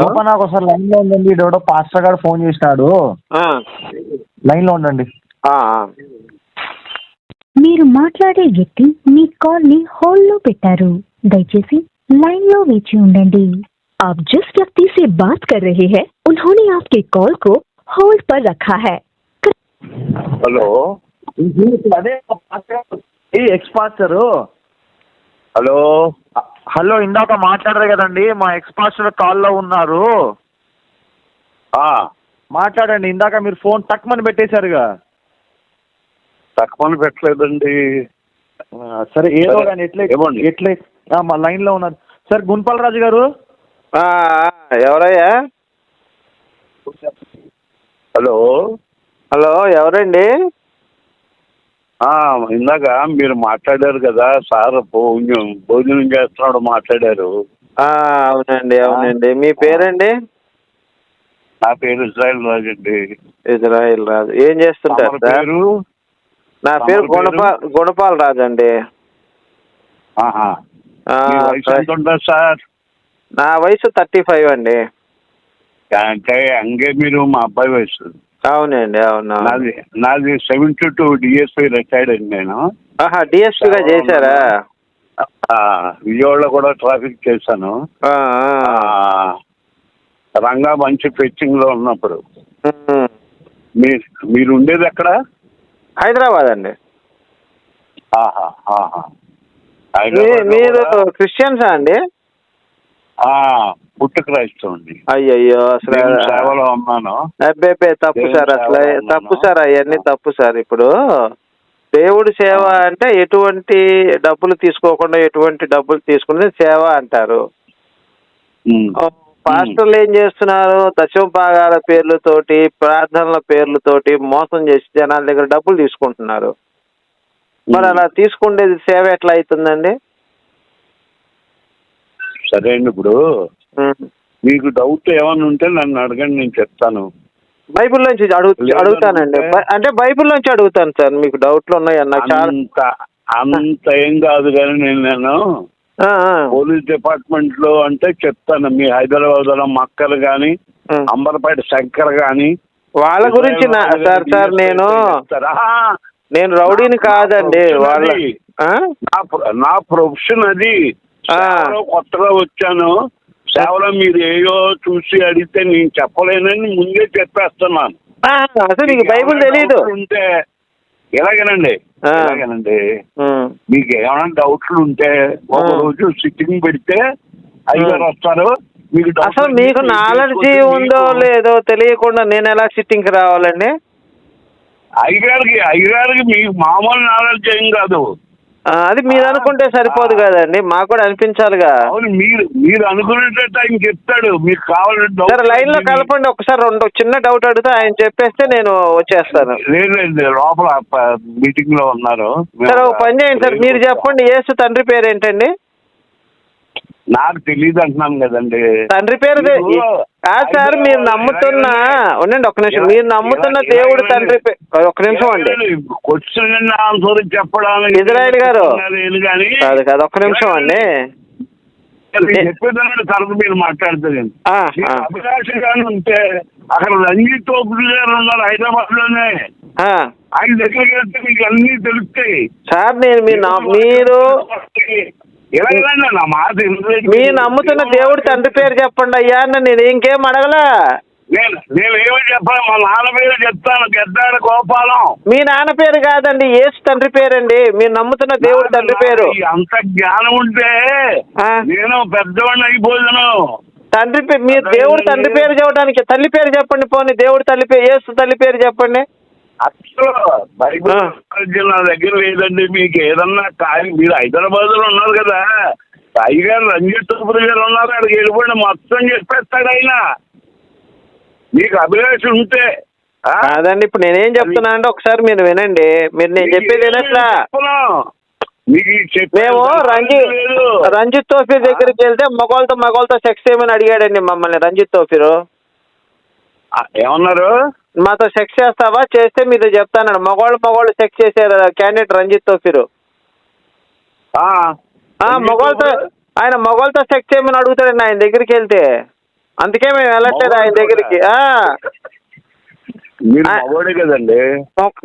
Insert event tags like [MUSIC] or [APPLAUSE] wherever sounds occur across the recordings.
రూపా నాకు ఒకసారి లైన్ లో ఉండండి ఈడెవడో పాస్టర్ గారు ఫోన్ చేసినాడు ఆ, లైన్ లో ఉండండి ఆ, ఆ. మీరు మాట్లాడే వ్యక్తి మీ కాల్ ని హోల్డ్ లో పెట్టారు దయచేసి लाइन లో వేచి ఉండండి आप जिस व्यक्ति से बात कर रहे हैं उन्होंने आपके कॉल को होल्ड पर रखा है హలో అదే ఏ ఎక్స్ పాస్టర్ హలో? హలో ఇందాక మాట్లాడారు కదండి మా ఎక్స్ పాస్టర్ కాల్లో ఉన్నారు. మాట్లాడండి ఇందాక మీరు ఫోన్ తక్కువని పెట్టేశారుగా. తక్కువ పెట్టలేదండి. సరే ఏదో కానీ ఎట్లే. ఎట్లే మా లైన్లో ఉన్నారు. సార్ గుణపాల్ రాజు గారు? ఎవరయ్యా? హలో? హలో ఎవరండి? ఇందాక మీరు మాట్లాడారు కదా సార్ భోజనం భోజనం చేస్తున్నాడు మాట్లాడారు. ఆ, అవునండి అవునండి. మీ పేరండి? నా పేరు ఇజ్రాయల్ రాజు అండి. ఇజ్రాయిల్ రాజు. ఏం చేస్తుంటారు పేరు? నా పేరు? గుణపాల్ గుణపాల్ రాజు అండి. సార్? నా వయసు థర్టీ ఫైవ్ అండి. అంటే అంగే మీరు మా అబ్బాయి వయసు. అవునండి అవును. నాది నాది సెవెంటీ టూ డిఎస్పీ రిటైర్డ్ అండి నేను. ఆహా డిఎస్పీగా చేశారా? విజయవాడలో కూడా ట్రాఫిక్ చేశాను. రంగా మంచి ఫెచ్చింగ్లో ఉన్నప్పుడు. మీరు మీరు ఉండేది ఎక్కడ? హైదరాబాద్ అండి. మీరు క్రిస్టియన్సా అండి? పుట్టుక అయ్యయ్యో అసలు సేవలో ఉన్నాను. అబ్బే తప్పు సార్ అసలు. తప్పు సార్ అవన్నీ తప్పు సార్ ఇప్పుడు. దేవుడి సేవ అంటే ఎటువంటి డబ్బులు తీసుకోకుండా ఎటువంటి డబ్బులు తీసుకునేది సేవ అంటారు. పాస్టర్లు ఏం చేస్తున్నారు? దశమ భాగాల పేర్లతోటి ప్రార్థనల పేర్లతోటి మోసం చేసి జనాల దగ్గర డబ్బులు తీసుకుంటున్నారు. మరి అలా తీసుకునేది సేవ ఎట్లా అవుతుందండి? సరే అండి ఇప్పుడు. మీకు డౌట్ ఏమైనా ఉంటే నన్ను అడగండి నేను చెప్తాను బైబిల్ నుంచి అడుగు అడుగుతానండి అంటే బైబిల్ నుంచి అడుగుతాను సార్ మీకు డౌట్లు ఉన్నాయన్న అంత అంత ఏం కాదు కానీ నేను నేను. పోలీస్ డిపార్ట్మెంట్లో అంటే చెప్తాను మీ హైదరాబాద్లో మక్కలు కానీ. అంబర్పేట శంకర్ కానీ వాళ్ళ గురించి సార్ సార్ నేను నేను రౌడీని కాదండి వాళ్ళ? నా ప్రొ- నా ప్రొఫెషన్ అది. సేవలో కొత్తగా వచ్చాను. సేవలో మీరు ఏయో చూసి అడిగితే నేను చెప్పలేనని ముందే చెప్పేస్తున్నాను. అసలు మీకు బైబిల్ డౌట్లు ఉంటే ఎలాగేనండి. ఎలాగేనండి. మీకు ఏమైనా డౌట్లు ఉంటే ఒక. రోజు సిట్టింగ్ పెడితే అయ్యగారు ఆ. వస్తారు. మీకు అసలు మీకు నాలెడ్జ్ ఉందో లేదో తెలియకుండా నేను ఎలా సిట్టింగ్కి రావాలండి? అయ్యగారికి అయ్యగారికి మీకు మామూలు నాలెడ్జ్ ఏం కాదు. అది మీరు అనుకుంటే సరిపోదు కదండి. మాకు కూడా అనిపించాలిగా. అవును మీరు మీరు అనుకునేటట్టు ఆయన చెప్తాడు. మీకు కావాలంటే సరే లైన్లో కలపండి. ఒకసారి రెండు చిన్న డౌట్ అడిగితే ఆయన చెప్పేస్తే నేను వచ్చేస్తాను. లేదు లేదు లోపల మీటింగ్లో ఉన్నారు. సరే ఒక పని చేయండి సార్. మీరు చెప్పండి. యేసు తండ్రి పేరు ఏంటండి నాకు తెలియదు అంటున్నాను కదండి. తండ్రి పేరు సార్ మీరు నమ్ముతున్న ఉండండి ఒక నిమిషం. మీరు నమ్ముతున్న దేవుడు తండ్రి పే- ఒక నిమిషం అండి. క్వశ్చన్ ఆన్సర్ చెప్పడానికి ఇజ్రాయెల్ గారు. కాదు కాదు ఒక్క నిమిషం అండి. చెప్పేదాన్ని తర్వాత మీరు మాట్లాడుతుంది. అభిలాష ఉంటే అక్కడ రంజిత్ తోపుడు గారు ఉన్నారు హైదరాబాద్లోనే ఆయన దగ్గరికి వెళ్తే మీకు అన్ని తెలుస్తాయి. సార్ నేను మీరు మీ నమ్ముతున్న దేవుడి తండ్రి పేరు చెప్పండి అయ్యా అని నేను ఇంకేం అడగలా? నేను నేను ఏమని చెప్పాలి మా నాన్న పేరు చెప్తాను గద్దాడ గోపాలం. మీ నాన్న పేరు కాదండి యేసు తండ్రి పేరండి. మీరు నమ్ముతున్న దేవుడి తండ్రి పేరు. అంత జ్ఞానం ఉంటే. నేను పెద్దవాడిని అయిపోయాను తండ్రి మీరు దేవుడి తండ్రి పేరు చెప్పడానికి తల్లి పేరు చెప్పండి పోనీ దేవుడి తల్లి పేరు యేసు తల్లి పేరు చెప్పండి. అసలు బైబిల్. నాలెడ్జ్ నా దగ్గర లేదండి మీకు ఏదన్నా కానీ మీరు హైదరాబాద్లో ఉన్నారు కదా. గారు రంజిత్ తుపురి గారు ఉన్నారు అక్కడికి వెళ్ళిపోండి మొత్తం చెప్పేస్తాడు ఆయన. మీకు అభిలాష ఉంటే ఆ? కాదండి ఇప్పుడు నేనేం చెప్తున్నా అంటే ఒకసారి మీరు వినండి. మీరు నేను చెప్పేది వినట్లా? మేము రంజిత్. రంజిత్ తోఫీర్ దగ్గరికి వెళ్తే మగవాళ్ళతో మగవాళ్ళతో సెక్స్ చేయమని అడిగాడండి మమ్మల్ని రంజిత్ తోఫీరు. ఏమన్నారు? మాతో సెక్స్ చేస్తావా? చేస్తే మీతో చెప్తానండి. మగవాళ్ళు మగవాళ్ళు సెక్స్ చేశారు క్యాండిడేట్ రంజిత్ తోఫీరు. మగవాళ్ళతో ఆయన మగవాళ్ళతో సెక్స్ చేయమని అడుగుతాడండి ఆయన దగ్గరికి వెళ్తే. అందుకే మేము వెళ్ళట్లేదు ఆయన దగ్గరికి. కదండి.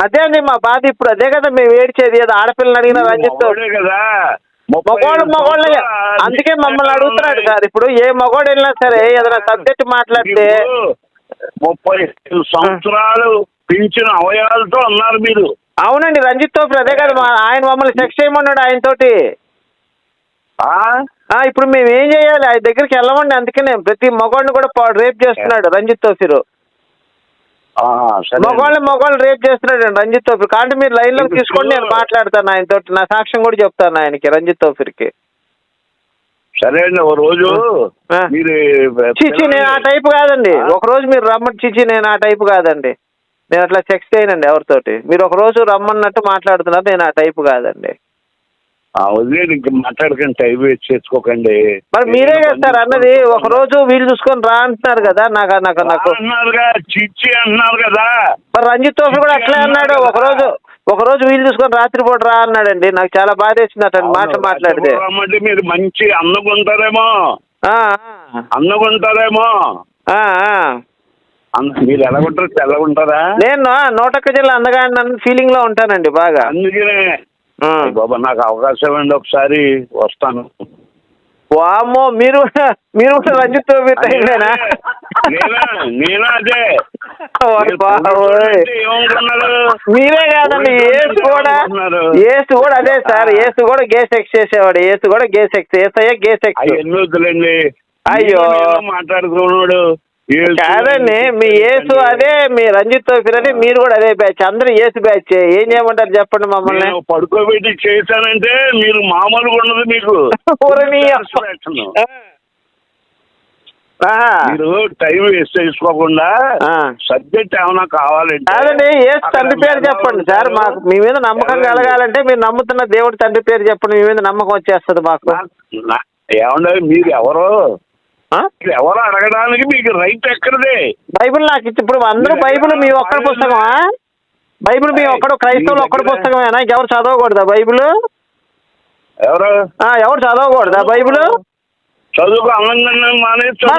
అదే అండి మా బాధ ఇప్పుడు. అదే కదా మేము ఏడ్చేది. ఏదో ఆడపిల్లని అడిగిన రంజిత్ కదా. మగవాళ్ళు అందుకే మమ్మల్ని. అడుగుతున్నాడు సార్ ఇప్పుడు ఏ మగవాడు వెళ్ళినా సరే ఏదైనా సబ్జెక్ట్ మాట్లాడితే ముప్పై సంవత్సరాలు పెంచిన అవయాలతో ఉన్నారు మీరు. అవునండి రంజిత్ తోపు అదే కదా ఆయన మమ్మల్ని సెక్స్ చేయమన్నాడు ఆయన తోటి ఇప్పుడు మేము ఏం చేయాలి? ఆయన దగ్గరికి వెళ్ళమండి అందుకనే ప్రతి మగవాడిని కూడా రేప్ చేస్తున్నాడు రంజిత్ తోఫిరు ఆ, సరే. మగవాళ్ళని మగవాళ్ళు రేప్ చేస్తున్నాడు రంజిత్ తోఫిర్ కాబట్టి మీరు లైన్లోకి తీసుకోండి నేను మాట్లాడతాను ఆయన తోటి నా సాక్ష్యం కూడా చెప్తాను ఆయనకి రంజిత్ తోఫిర్కి సరే అండి ఓ రోజు. మీరు చిచి నేను ఆ టైప్ కాదండి. ఒక రోజు మీరు రమ్మని చిచి నేను ఆ టైప్ కాదండి. నేను అట్లా సెక్స్ చేయనండి ఎవరితోటి. మీరు ఒక రోజు రమ్మన్నట్టు మాట్లాడుతున్నారు నేను ఆ టైప్ కాదండి. ఆ, వదిలేండి ఇంక మాట్లాడకండి టైం వేస్ట్ చేసుకోకండి. మరి మీరే కదా సార్ అన్నది ఒక రోజు వీలు చూసుకొని రా అంటున్నారు కదా నాకు నాకు నాకు. అన్నారుగా చిచ్చి అంటున్నారు కదా. మరి రంజిత్ తోఫి కూడా అట్లే అన్నాడు ఒక రోజు. ఒక రోజు వీలు చూసుకొని రాత్రిపూట రా అన్నాడండి. నాకు చాలా బాధ వేసింది అతను మాట మాట్లాడితే. మీరు మంచి అన్నగుంటారేమో. ఆ, అన్నగుంటారేమో. మీరు ఎలాగుంటారు తెల్లగుంటారా నేను నూటొక్క జిల్లా అందగా ఫీలింగ్లో ఉంటానండి బాగా. అందుకనే. బాబా నాకు అవకాశం అండి ఒకసారి. వస్తాను. వామ్మో మీరు మీరు కూడా రంజిత్ నేనా? నేనా అదే? మీరు కాదండి ఏసు కూడా ఏసు కూడా అదే సార్ ఏసు కూడా గే సెక్స్ చేసేవాడు ఏసు కూడా గే సెక్స్ ఏసయ్య గే సెక్స్. అవి ఎన్ని వద్దులండి అయ్యో. నేను నేను మాట్లాడుకున్నాడు. కాదండి మీ ఏసు అదే మీ రంజిత్ అదే మీరు కూడా అదే బ్యాచ్ అందరూ ఏసు బ్యాచ్. ఏం చేయమంటారు చెప్పండి మమ్మల్ని? నేను పడుకోబెట్టి చేశానంటే మీరు మామూలుగా ఉండదు మీకు. ఆహా. మీరు టైం వేస్ట్ చేసుకోకుండా ఆ. సబ్జెక్ట్ ఏమైనా కావాలంటే కాదండి తండ్రి పేరు చెప్పండి సార్ మాకు మీ మీద నమ్మకం కలగాలంటే మీరు నమ్ముతున్న దేవుడి తండ్రి పేరు చెప్పండి మీ మీద నమ్మకం వచ్చేస్తుంది మాకు. నా- మీరు ఎవరు? ఎవరు అడగడానికి మీకు రైట్ ఎక్కడిది? బైబిల్ నాకు ఇచ్చి ఇప్పుడు అందరూ బైబిల్ మీ ఒక్కడి పుస్తకమా? బైబిల్ మీ ఒక్కడు క్రైస్తవులు ఒక్కడి పుస్తకమేనా? ఎవరు చదవకూడదా బైబిల్? ఎవరు? ఆ, ఎవరు చదవకూడదా బైబిల్? చదువుకు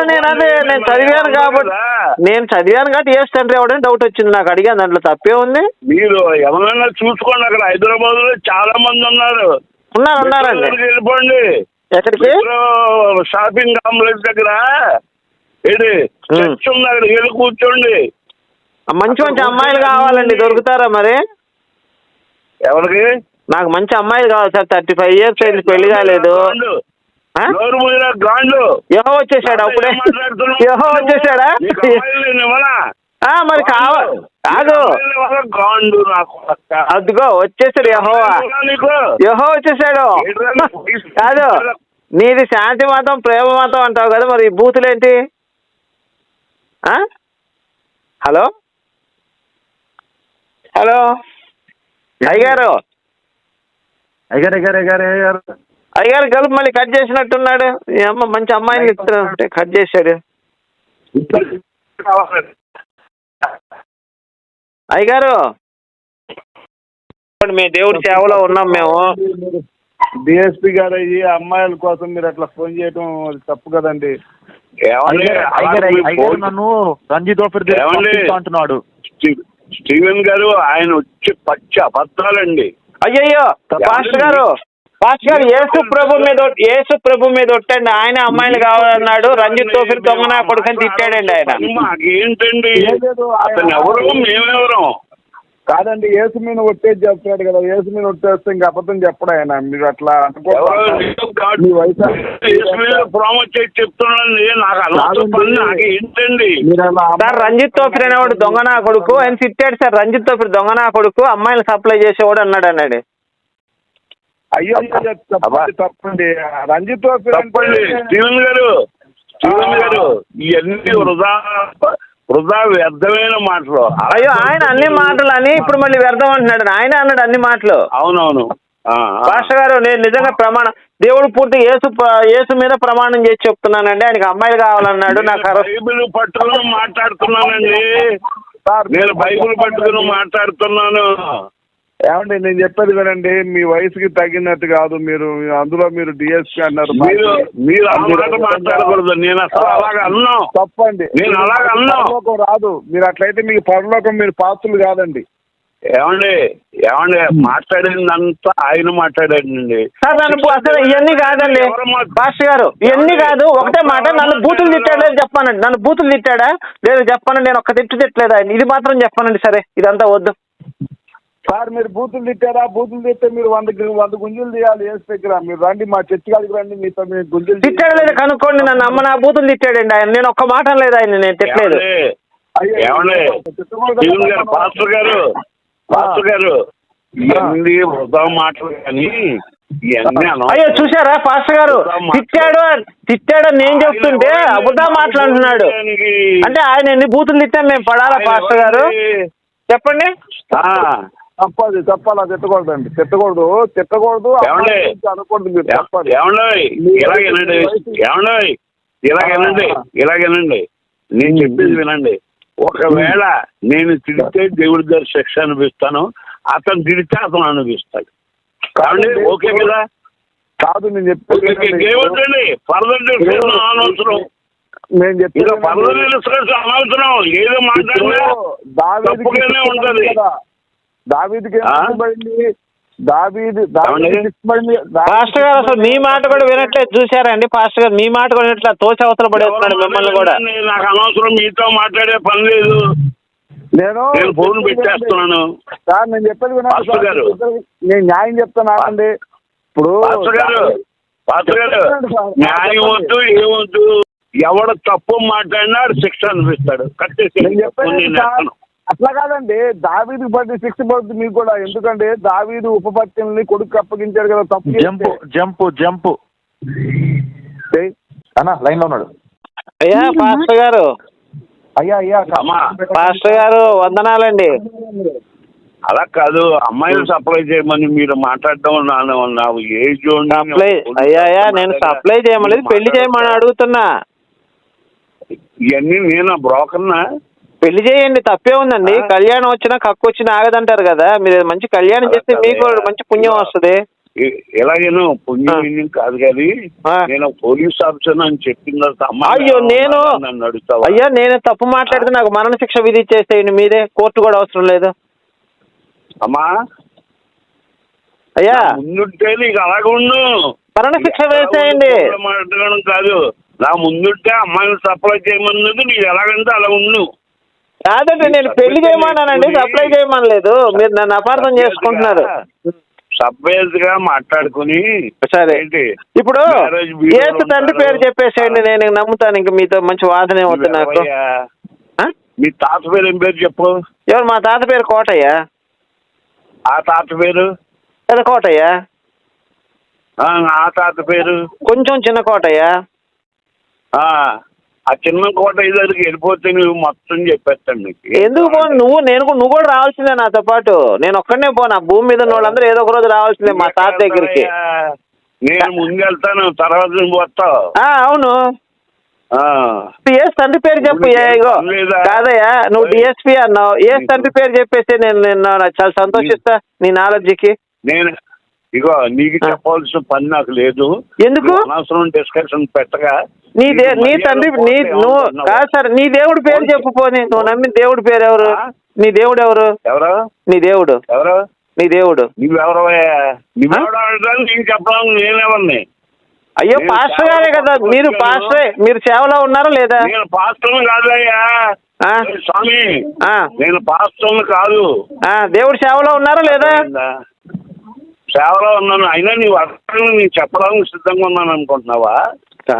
నేను అదే నేను చదివాను కాబట్టి నేను చదివాను కాబట్టి ఏ తండ్రి ఎవడని డౌట్ వచ్చింది నాకు అడిగాను దాంట్లో తప్పే ఉంది. మీరు ఎవరైనా చూసుకోండి అక్కడ హైదరాబాద్లో చాలా మంది ఉన్నారు. ఉన్నారు ఉన్నారండి. వెళ్ళిపోండి. ఎక్కడికి? షాపింగ్ కాంప్లెక్స్ దగ్గర. ఉం. చర్చ్ ఉంది అక్కడికి వెళ్ళి కూర్చోండి. మంచి మంచి అమ్మాయిలు కావాలండి దొరుకుతారా మరి? ఎవరికి? నాకు మంచి అమ్మాయిలు కావాలి సార్ థర్టీ ఫైవ్ ఇయర్స్ అయింది పెళ్ళి కాలేదు. యహో వచ్చేసాడు అప్పుడే? యహో వచ్చేసాడా? మరి కావాలి గాండు. కాదు. నాకు. అదిగో వచ్చేసాడు యహోవా. నీకు? యహో వచ్చేసాడు? [LAUGHS] కాదు నీది శాంతి మతం ప్రేమ మతం అంటావు కదా మరి ఈ బూతులేంటి ఆ? హలో? హలో? అయ్యగారు? అయ్యారు అయ్యారు అయ్యారు అయ్యారు అయ్యగారు గలుపు మళ్ళీ కట్ చేసినట్టున్నాడు. ఈ అమ్మ మంచి అమ్మాయిని ఇస్తున్నాడు. కట్ చేశాడు. అయ్యగారు. మీ దేవుడి సేవలో ఉన్నాం మేము. డిఎస్పీ గారు ఈ అమ్మాయిల కోసం మీరు అట్లా ఫోన్ చేయడం అది తప్పు కదండి. నన్ను రంజిత్ అంటున్నాడు. స్టీ- స్టీవెన్ గారు ఆయన వచ్చి పచ్చి అబద్ధాలండి. అయ్యయ్యో పాస్టర్ గారు. పాస్టర్ గారు యేసు ప్రభు మీద యేసు ప్రభు మీద ఒట్టండి. ఆయన అమ్మాయిలు కావాలన్నాడు. రంజిత్ తోఫిర్ దొంగ నా కొడుకని తిట్టాడండి ఆయన. మాకేంటండి? ఏం లేదు, ఆయన- అతను ఎవరు? మేమెవరం? కాదండి ఏసు మీద ఒట్టేసి చెప్తాడు కదా. ఏసు మీద ఒట్టేస్తే ఇంక అబద్ధం చెప్పడు ఆయన. మీరు అట్లా. మీ వయసు యేసు చేసి ఏంటండి అలా సార్ రంజిత్ తోఫిర్ అనేవాడు దొంగ నా కొడుకు ఆయన తిట్టాడు సార్. రంజిత్ తోఫిర్ దొంగ నా కొడుకు. అమ్మాయిలు సప్లై చేసేవాడు అన్నాడు అన్నాడు. అయ్యో తప్పండి తప్పండి. రంజిత్ ఓపి తప్పండి. స్టీవెన్ గారు స్టీవెన్ గారు ఇవన్నీ వృధా వృధా వ్యర్థమైన మాటలు. అయ్యో ఆయన అన్ని మాటలు అని ఇప్పుడు మళ్ళీ వ్యర్థం అంటున్నాడు. ఆయన అన్నాడు అన్ని మాటలు. అవునవును. పాస్టర్ గారు నేను నిజంగా ప్రమాణం దేవుడు పూర్తి యేసు యేసు మీద ప్రమాణం చేసి చెప్తున్నానండి. ఆయనకి అమ్మాయిలు కావాలన్నాడు నాకు బైబిల్ పట్టుకుని మాట్లాడుతున్నానండి. నేను బైబిల్ పట్టుకుని మాట్లాడుతున్నాను. ఏమండి నేను చెప్పేది వినండి మీ వయసుకి తగినట్టు కాదు మీరు అందులో మీరు డిఎస్పీ అన్నారు. మీరు మీరు మాట్లాడకూడదు. నేను అసలు అలాగ అన్నాం. తప్పండి. నేను అలాగ అన్నా. పరలోకం రాదు. మీరు అట్లయితే మీకు పరలోకం మీరు పాత్రలు కాదండి. ఏమండి ఏమండి మాట్లాడిందంతా ఆయన మాట్లాడాడండి. సార్ నన్ను అసలు ఇవన్నీ కాదండి. పాస్టర్ గారు ఇవన్నీ కాదు. ఒకటే మాట నన్ను బూతులు తిట్టాడు లేదు చెప్పానండి. నన్ను బూతులు తిట్టాడా లేదు చెప్పాను నేను ఒక్క తిట్టు తిట్టలేదా ఆయన. ఇది మాత్రం చెప్పానండి సరే. ఇదంతా వద్దు. సార్ మీరు బూతులు తిట్టారా? బూతులు తిట్టే మీరు వంద వంద గుంజులు తీయాలి ఏసు దగ్గర. మీరు రండి మా చర్చి కాడికి రండి మీతో మీరు గుంజులు తిట్టాడు లేదు కనుక్కోండి నన్ను. అమ్మ నా బూతులు తిట్టాడండి ఆయన. నేను ఒక్క మాట లేదు ఆయన నేను తిట్టలేదు. ఏమండి? పాస్టర్ గారు పాస్టర్ గారు ఇవన్నీ వృధా మాటలు కానీ ఇవన్నీ అనవసరం. అయ్యో చూసారా పాస్టర్ గారు? తిట్టాడు తిట్టాడు అని నేను చెప్తుంటే అబద్ధం మాట్లాడుతున్నాడు. అంటే ఆయన ఎన్ని బూతులు తిట్టాం మేము పడాలా పాస్టర్ గారు? చెప్పండి. ఆ, తప్పది తప్పాలా? తిట్టకూడదండి. తిట్టకూడదు. తిట్టకూడదు ఏమండి? అనకూడదు మీరు తప్పది. ఏమండి? ఇలాగేనండి ఏమండి? ఇలాగేనండి ఇలాగేనండి నేను చెప్పేది వినండి. ఒకవేళ నేను తిడితే దేవుడి గారి శిక్ష అనిపిస్తాను. అతను తిడితే అతను అనిపిస్తాడు కాబట్టి ఓకే కదా? కాదు నేను చెప్పేది ఏమొద్దండి ఫర్దర్ డిస్కషన్ అనవసరం? నేను ఇంకా ఫర్దర్ డిస్కషన్ అనవసరం? ఏదో మాట్లాడినా ఉంటది. దావీదికి? పడింది దావీది పాస్టర్ గారు అసలు మీ మాట కూడా వినట్లేదు. చూసారండి పాస్టర్ గారు మీ మాట కూడా వినట్లే తోచి అవతల పడేస్తున్నాడు మిమ్మల్ని కూడా. నాకు అనవసరం మీతో మాట్లాడే పని లేదు. నేను ఫోన్ పెట్టేస్తున్నాను. సార్ నేను చెప్పేది. నేను న్యాయం చెప్తాను ఆగండి ఇప్పుడు పాస్టర్ గారు పాస్టర్ గారు న్యాయం వద్దు ఏమొద్దు ఎవడు తప్పు మాట్లాడినా శిక్ష అనిపిస్తాడు. కట్టేసి నేను చెప్పేది సార్, అట్లా కాదండి. దావీదికి పడి శిక్ష పడుతుంది మీకు కూడా. ఎందుకంటే దావీదు ఉపపత్తుల్ని కొడుకు అప్పగించాడు కదా తప్పు. Jump jump jump. అన్న లైన్లో ఉన్నాడు. అయ్యా పాస్టర్ గారు. అయ్యా అయ్యా పాస్టర్ గారు వందనాలండి. అలా కాదు అమ్మాయిలు సప్లై చేయమని మీరు మాట్లాడడం నాన్న నాకు ఏజ్ సప్లై అయ్యా అయ్యా నేను సప్లై చేయమలేదు పెళ్ళి చేయమని అడుగుతున్నా. ఇవన్నీ నేను బ్రోకర్నా పెళ్ళి చేయండి తప్పే ఉందండి. కళ్యాణం వచ్చినా కక్కు వచ్చినా ఆగదంటారు కదా. మీరు మంచి కళ్యాణం చేస్తే మీకు మంచి పుణ్యం వస్తుంది. ఎలాగేనో పుణ్యం కాదు కానీ. నేను పోలీస్ ఆఫీసర్ అని చెప్పిన అయ్యో నేను అయ్యా నేను తప్పు మాట్లాడితే నాకు మరణ శిక్ష విధించేసేయండి మీరే. కోర్టు కూడా అవసరం లేదు. అమ్మా. అయ్యా. ముందుంటే నీకు అలాగే ఉండు. మరణ శిక్ష వేసేయండి. మాట్లాడడం కాదు. నా ముందుంటే అమ్మాయిని సప్లై చేయమన్నది నీకు ఎలాగంటే అలా ఉండు. కాదండి నేను పెళ్ళి చేయమన్నానండి సప్లై చేయమనలేదు. మీరు నన్ను అపార్థం చేసుకుంటున్నారు. గా మాట్లాడుకుని సరే. ఏంటి? ఇప్పుడు ఏసు తండ్రి. పేరు చెప్పేసేయండి నేను నమ్ముతాను ఇంక మీతో మంచి వాదనే వద్దు నాకు? మీ తాత పేరు ఏం పేరు చెప్పు? ఎవరు మా తాత పేరు కోటయ్య? ఆ తాత పేరు? పెద్ద కోటయ్య? ఆ తాత పేరు? కొంచెం చిన్న కోటయ్య? ఆ చిన్న కోట దగ్గరికి వెళ్ళిపోతే నువ్వు మొత్తం చెప్పేస్తాను నీకు. ఎందుకు పో నువ్వు నేను కూడా- నువ్వు కూడా రావాల్సిందే నాతో పాటు. నేను ఒక్కడనే పోను. ఆ భూమి మీద ఉన్న వాళ్ళందరూ ఏదో ఒక రోజు రావాల్సిందే మా తాత దగ్గరికి. నేను ముందు వెళ్తాను తర్వాత నువ్వు వస్తావు. ఆ, అవును. ఆ. ఏ తండ్రి పేరు చెప్పు ఏ, ఇగో. లేదా? కాదయ్యా నువ్వు డిఎస్పీ అన్నావు. ఏ తండ్రి పేరు చెప్పేస్తే నేను నేను చాలా సంతోషిస్తా నీ నాలెడ్జ్కి. నేను ఇగో నీకు చెప్పాల్సిన పని నాకు లేదు. ఎందుకు? అనవసరం డిస్కషన్ పెట్టగా నీ దే నీ తండ్రి నీ నువ్వు? కాదు సార్ నీ దేవుడి పేరు చెప్పు పోని. నువ్వు నమ్మిన దేవుడి పేరు ఎవరు? నీ దేవుడు ఎవరు? ఎవరు? నీ దేవుడు. ఎవరు? నీ దేవుడు. నేను నేనెవరిని అయ్యో పాస్టర్ గారే కదా. మీరు. పాస్టరే మీరు సేవలో ఉన్నారా లేదా? నేను పాస్టర్ని కాదయ్యా. స్వామి ఆ. నేను పాస్టర్ని కాదు. ఆ, దేవుడి సేవలో ఉన్నారా లేదా? సేవలో ఉన్నాను. అయినా నీవు అర్థం నీకు చెప్పడానికి సిద్ధంగా ఉన్నాను అనుకుంటున్నావా?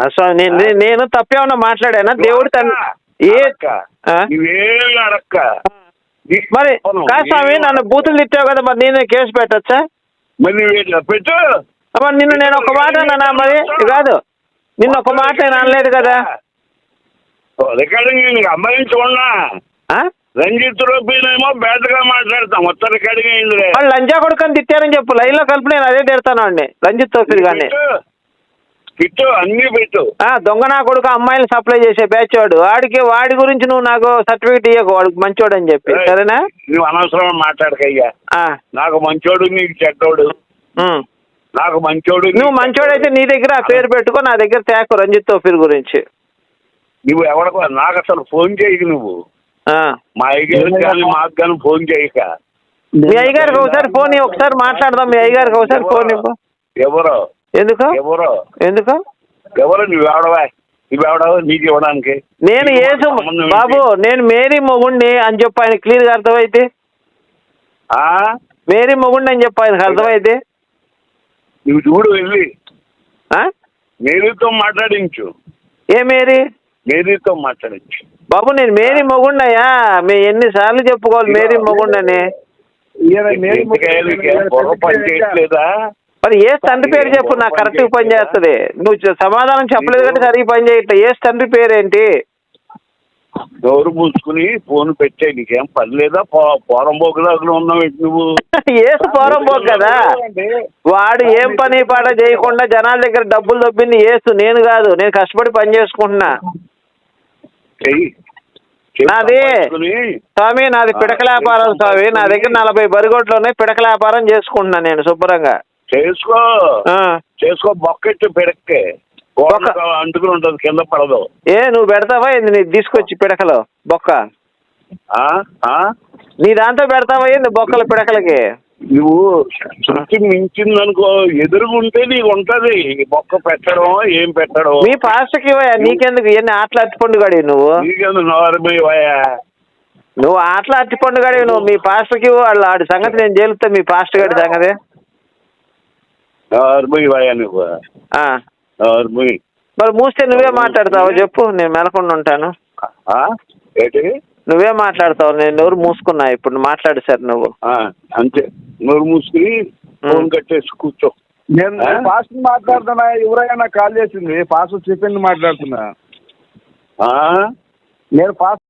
స్వామి, నేను నేను- నేను తప్పేమన్నా మాట్లాడానా? దేవుడి తండ్రి ఏ అడక్క. మరి కాదు స్వామి నన్ను బూతులు తిట్టావు కదా మరి నేను కేసు పెట్టచ్చా? మరి నువ్వు పెట్టు. మరి నిన్ను నేను ఒక మాట అన్నానా మరి? కాదు. నిన్న ఒక మాట నేను అనలేదు కదా. రికార్డింగ్ అమ్మాయిని చూడనా? రంజిత్ రూపీనేమో బేటగా మాట్లాడతాం. మొత్తం రికార్డింగ్ అయిందిలే వాళ్ళు లంజా కొడుకని తిట్టారని చెప్పు. లైన్లో కలిపి నేను అదే తిడతాను అండి రంజిత్ తోఫీర్ గారిని పెట్టు. అన్ని పెట్టు. ఆ, దొంగ నా కొడుకు అమ్మాయిలు సప్లై చేసే బ్యాచ్ వాడు. వాడికి వాడి గురించి నువ్వు నాకు సర్టిఫికేట్ ఇవ్వకు వాడికి మంచోడు అని చెప్పి. ఏయ్, సరేనా? నువ్వు అనవసరం మాట్లాడకయ్యా. ఆ, నాకు మంచోడు నీకు చెడ్డోడు. ఉమ్. నాకు మంచోడు నీకు నువ్వు మంచోడైతే నీ దగ్గర ఆ పేరు పెట్టుకో నా దగ్గర తేకు రంజిత్ తోఫీర్ గురించి. నువ్వు ఎవరికి నాకు అసలు ఫోన్ చేయకు నువ్వు. మా అయ్యగారికి కానీ మాకు కానీ ఫోన్ చేయక. మీ అయ్యగారికి ఒకసారి ఫోన్ ఒకసారి మాట్లాడదాం మీ అయ్యగారికి ఒకసారి ఫోన్ ఇవ్వు. ఎవరో? ఎందుకు? ఎవరో? ఎందుకు? ఎవరు? నువ్వెవడవా నువ్వెవడవా నీకు ఇవ్వడానికి. నేను ఏంటి? బాబు నేను మేరీ మొగుణ్ణి అని చెప్పి ఆయన క్లియర్గా అర్థమైతే? ఆ? మేరీ మొగుణ్ణి అని చెప్పి ఆయనకు అర్థమైతే? నువ్వు చూడు వెళ్ళి. ఆ? మేరీతో మాట్లాడించు. ఏ మేరీ? మేరీతో మాట్లాడించు. బాబు నేను మేరీ మొగుండయ్యా మీ ఎన్నిసార్లు చెప్పుకోవాలి మేరీ మొగుండని మేరీ ఏం బుర్ర పని చేయట్లేదా? మరి ఏ తండ్రి పేరు చెప్పు నాకు కరెక్ట్ పని చేస్తుంది. నువ్వు సమాధానం చెప్పలేదు కాబట్టి సరిగ్గా పని చేయట్లేదు ఏ తండ్రి పేరేంటి? నోరు మూసుకుని ఫోన్ పెట్టే నీకేం పని లేదా? పో- పోరం పోకుదాకులు ఉన్నావు నువ్వు? [LAUGHS] ఏసు పోరం పోకు కదా వాడు ఏం పని పాట చేయకుండా జనాల దగ్గర డబ్బులు దొబ్బింది ఏసు. నేను కాదు నేను కష్టపడి పని చేసుకుంటున్నా. నాది స్వామి నాది పిడకల వ్యాపారం స్వామి. నా దగ్గర నలభై బరిగొట్లు ఉన్నాయి పిడకల వ్యాపారం చేసుకుంటున్నా నేను శుభ్రంగా. చేసుకో. చేసుకో బొక్కెట్టు పెడక్కే బొక్క- అంటుకుని ఉంటుంది కింద పడదు. ఏ నువ్వు పెడతావా ఏంది? నీ తీసుకొచ్చి పిడకలో బొక్క? నీ దాంతో పెడతావా ఏంది? బొక్కల పిడకలకి? నువ్వు శృతి మించిందనుకో ఎదురుగుంటే నీకు ఉంటది. బొక్క పెట్టడం ఏం పెట్టడం మీ పాస్టర్కి ఇవ్వయా నీకెందుకు? ఇవన్నీ ఆటలు అట్టిపండు గడి నువ్వు. నీకెందు నోరమయ్యా? నువ్వు ఆటలు అట్టిపండు గడి నువ్వు. మీ పాస్టర్కి వాళ్ళ ఆడి సంగతి నేను చేలుతా మీ పాస్టర్ గడి సంగతి. నోరమయ్యా నువ్వు. ఆ. నోరమయ్య. మరి మూస్తే నువ్వే మాట్లాడతావు? చెప్పు నేను మెలకుండా ఉంటాను. ఏంటి నువ్వే మాట్లాడతావు నేను నోరు మూసుకున్నా ఇప్పుడు నువ్వు మాట్లాడు సార్ నువ్వు. ఆ, అంతే. నోరు మూసుకుని ఫోన్ కట్టేసి కూర్చో. నేను? ఫాస్ట్ మాట్లాడుతున్నా ఎవరైనా కాల్ చేసింది ఫాస్ట్ చెప్పింది మాట్లాడుతున్నా. ఆ? నేను ఫాస్ట్